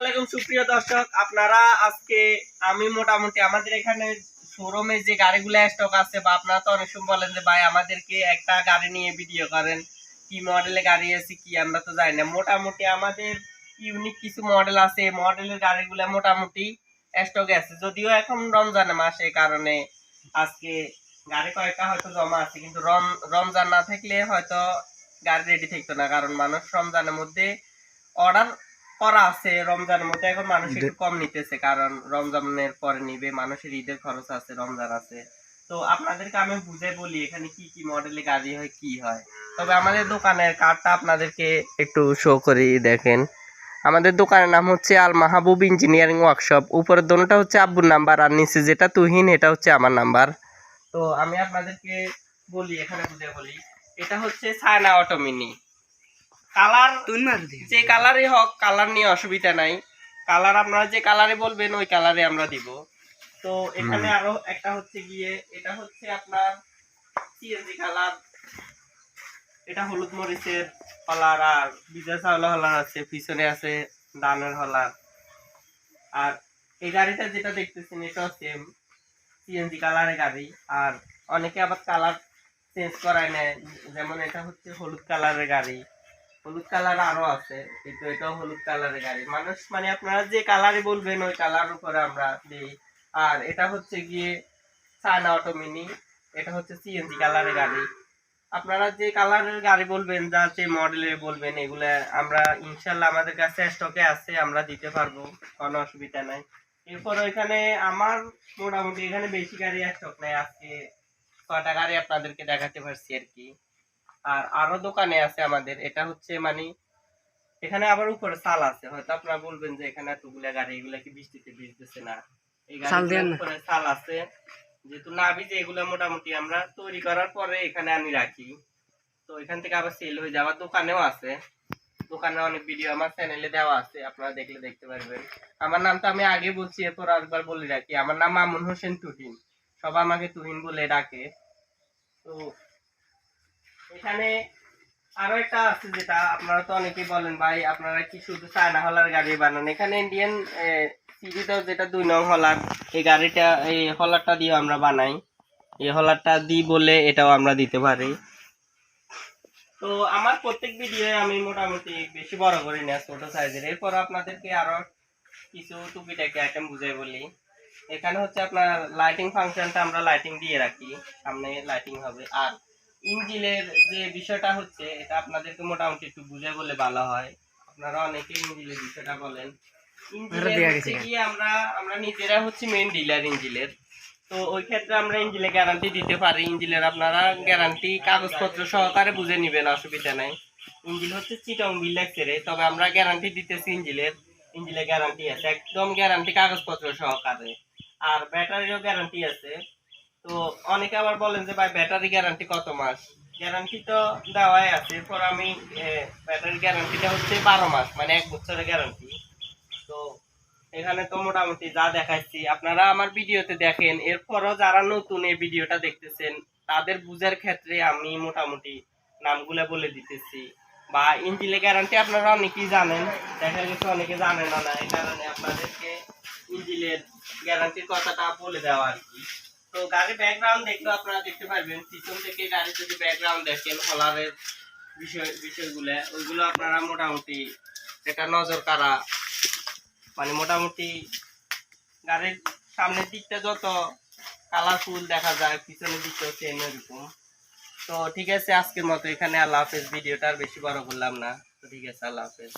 মোটামুটি স্টক আছে যদিও এখন রমজান মাস কারণে আজকে গাড়ি কয়েকটা হয়তো জমা আছে, কিন্তু রম, রমজান না থাকলে হয়তো গাড়ি রেডি থাকতো না। কারণ মানুষ রমজানের মধ্যে অর্ডার করা আছে রমজানের মধ্যে এখন মানুষ একটু কম নিতেছে কারণ রমজানের পরে নিবে মানুষের ঈদের খরচ আছে রমজান আছে। তো আপনাদেরকে আমি বুঝে বলি এখানে কি কি মডেলে গাড়ি হয় কি হয়? তবে আমাদের দোকানের কার্ডটা আপনাদেরকে একটু শো করি দেখেন। আমাদের দোকানের নাম হচ্ছে আল মাহবুব ইঞ্জিনিয়ারিং ওয়ার্কশপ। উপরের দোনোটা হচ্ছে আব্বুর নাম্বার আর নিচে যেটা তুহিন এটা হচ্ছে আমার নাম্বার। তো আমি আপনাদেরকে বলি এখানে বুঝে বলি এটা হচ্ছে সায়না অটো মিনি কালার যে কালারই হোক কালার নিয়ে অসুবিধা নাই। কালার আপনারা যে কালারে বলবেন ওই কালারে আমরা দিব। তো এখানে আরও একটা হচ্ছে গিয়ে এটা হচ্ছে আপনার সিএনজি কালার। এটা হলুদ মরিচের হলার আর বিজয় চাউলা হলার আছে পিছনে আছে ডানের হলার। আর এই গাড়িটা যেটা দেখতেছেন এটাও সেম সিএনজি কালারের গাড়ি। আর অনেকে আবার কালার চেঞ্জ করায় নেয় যেমন এটা হচ্ছে হলুদ কালারের গাড়ি। হলুদ কালার আরও আছে, কিন্তু এটাও হলুদ কালারের গাড়ি। মানুষ মানে আপনারা যে কালারে বলবেন, ওই কালার উপরে আমরা দিই। আর এটা হচ্ছে গিয়ে চায়না অটো মিনি, এটা হচ্ছে সিএনজি কালারের গাড়ি। আপনারা যে কালারের গাড়ি বলবেন, যা যে মডেলের বলবেন, এগুলা আমরা ইনশাল্লাহ আমাদের কাছে স্টকে আছে, আমরা দিতে পারব, কোনো অসুবিধা নাই। এরপর এখানে আমার মোটামুটি এখানে বেশি গাড়ি স্টক নাই, আজকে কটা গাড়ি আপনাদেরকে দেখাতে পারছি আর কি। আর আরও দোকানে আছে আমাদের এটা হচ্ছে মানে এখানে আবার উপরে সাল আছে হয়তো আপনারা বলবেন যে এখানে এতগুলা গাড়ি এগুলা কি বৃষ্টিতে ভিজতেছে না? এই। উপরে আছে যেহেতু না ভিজে এগুলো মোটামুটি আমরা তৈরি করার পরে এখানে আমি রাখি। তো এখান থেকে আবার সেল হয়ে যাওয়ার দোকানেও আছে। দোকানে অনেক ভিডিও আমার চ্যানেলে দেওয়া আছে আপনারা দেখলে দেখতে পারবেন। আমার নামটা আমি আগে বলছি এরপর আরেকবার বলে রাখি। আমার নাম মামুন হোসেন তুহিন। সবাই আমাকে তুহিন বলে ডাকে। তো এখানে আরও একটা আছে যেটা আপনারা তো অনেকেই বলেন, ভাই, আপনারা কি শুধু চায়না হলার গাড়ি বানান? এখানে ইন্ডিয়ান সিরিজেও যেটা দুই নং হলার, এই গাড়িটা, এই হলারটা দিয়ে আমরা বানাই। এই হলারটা দিই বলে এটাও আমরা দিতে পারি। তো আমার প্রত্যেক ভিডিও আমি মোটামুটি বেশি বড় করি না, ছোট সাইজের। এরপর আপনাদেরকে আরও কিছু টুকিটাকি আইটেম বুঝাই বলি। এখানে হচ্ছে আপনার লাইটিং ফাংশনটা আমরা লাইটিং দিয়ে রাখি। সামনে লাইটিং হবে আর ইঞ্জিনের যে বিষয়টা হচ্ছে এটা আপনাদেরকে মোটামুটি একটু বুঝে বলে ভালো হয়। আপনারা অনেকে ইঞ্জিনের বিষয়টা বলেন। এটা দেয়া ইঞ্জিনের গেছে। হচ্ছে কি আমরা আমরা নিজেরা হচ্ছে মেন ডিলার ইঞ্জিনের তো ওই ক্ষেত্রে আমরা ইঞ্জিনের গ্যারান্টি দিতে পারি। ইঞ্জিনের আপনারা গ্যারান্টি কাগজপত্র সহকারে বুঝে নিবেন অসুবিধা নাই। ইঞ্জিন হচ্ছে চিটং বিলেক্সের তবে আমরা গ্যারান্টি দিতেছি গ্যারান্টি আছে একদম গ্যারান্টি কাগজপত্র সহকারে। আর ব্যাটারিরও গ্যারান্টি আছে। তো অনেকে আবার বলেন যে, ভাই ব্যাটারি গ্যারান্টি কত মাস? গ্যারান্টি তো দেওয়াই আছে। এরপর আমি ব্যাটারি গ্যারান্টিটা হচ্ছে বারো মাস মানে এক বছরের গ্যারান্টি তো এখানে তো মোটামুটি যা দেখাচ্ছি আপনারা আমার ভিডিওতে দেখেন। এরপরও যারা নতুন এই ভিডিওটা দেখতেছেন, তাদের বুঝার ক্ষেত্রে আমি মোটামুটি নামগুলো বলে দিতেছি। বা ইঞ্জিনের গ্যারান্টি আপনারা অনেকেই জানেন। দেখা গেছে অনেকে জানেন না, এই কারণে আপনাদেরকে ইঞ্জিনের গ্যারান্টির কথাটা বলে দেওয়া আর কি। তো গাড়ির ব্যাকগ্রাউন্ড দেখলেও আপনারা দেখতে পারবেন, পিছন থেকে গাড়ি যদি ব্যাকগ্রাউন্ড দেখেন, হলারের বিষয় বিষয়গুলো, ওইগুলো আপনারা মোটামুটি একটা নজর কারা মানে মোটামুটি গাড়ির সামনের দিকটা যত কালারফুল দেখা যায়, পিছনের দিকটাও সেম এরকম। তো ঠিক আছে, আজকের মতো এখানে আল্লাহ হাফেজ। ভিডিওটা আর বেশি বড় করলাম না। তো ঠিক আছে, আল্লাহ হাফেজ।